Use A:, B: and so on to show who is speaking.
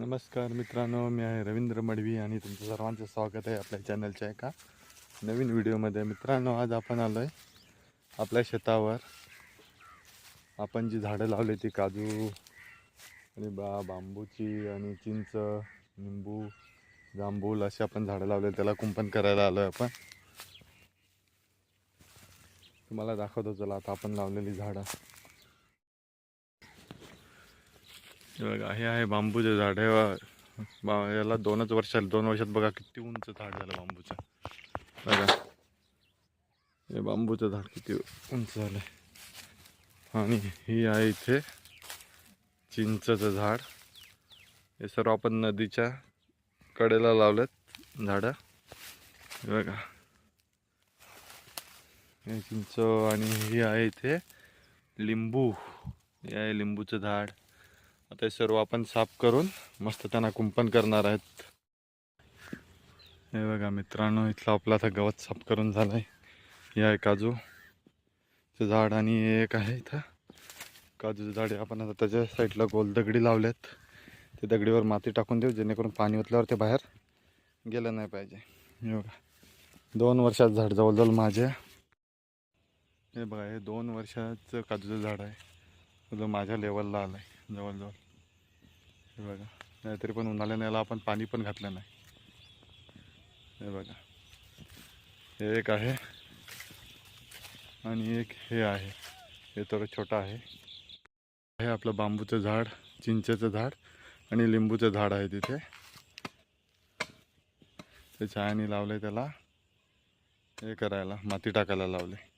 A: नमस्कार मित्रांनो मी आहे रवींद्र मडवी आणि तुमचं सर्वांचं स्वागत आहे आपल्या चॅनलच्या एका नवीन व्हिडिओमध्ये मित्रांनो आज आपण आलो आहे आपल्या शेतावर. आपण जी झाडं लावली ती काजू आणि बा बांबूची आणि चिंच निंबू जांभूल अशी आपण झाडं लावले. त्याला कुंपण करायला आलो आहे आपण. तुम्हाला दाखवतो चला आता आपण लावलेली झाडं हे बघा हे आहे बांबूचे झाड. हे बा- याला दोनच वर्ष दोन वर्षात बघा किती उंच झाड झालं बांबूचं. बघा. हे बांबूचं झाड किती उंच झालं आणि ही आहे इथे चिंचचं झाड. हे सर्व आपण नदीच्या कडेला लावलेत झाडं. बघा. हे चिंच आणि ही आहे इथे लिंबू. हे आहे लिंबूचं झाड. आता हे सर्व आपण साफ करून मस्त त्यांना कुंपण करणार आहेत. हे बघा मित्रांनो इथलं आपलं आता गवत साफ करून झालं आहे हे आहे काजूचं झाड आणि हे एक आहे इथं. काजूचं झाड आपण आता त्याच्या साईडला गोल दगडी लावल्यात ते दगडीवर माती टाकून देऊ जेणेकरून पाणी ओतल्यावर ते बाहेर गेलं नाही पाहिजे. हे बघा. दोन वर्षात झाड जवळजवळ माझ्या हे बघा हे दोन वर्षाचं काजूचं झाड आहे. जो माझ्या लेवलला आलं आहे जवळजवळ. हे बघा. नाहीतरी पण उन्हाळ्याने याला आपण पाणी पण घातलं नाही. हे बघा. हे एक आहे. आणि एक हे आहे. हे थोडं छोटं आहे. हे आपलं बांबूचं झाड चिंचेचं झाड आणि लिंबूचं झाड आहे तिथे. ते छायाने लावले त्याला. हे करायला माती टाकायला लावले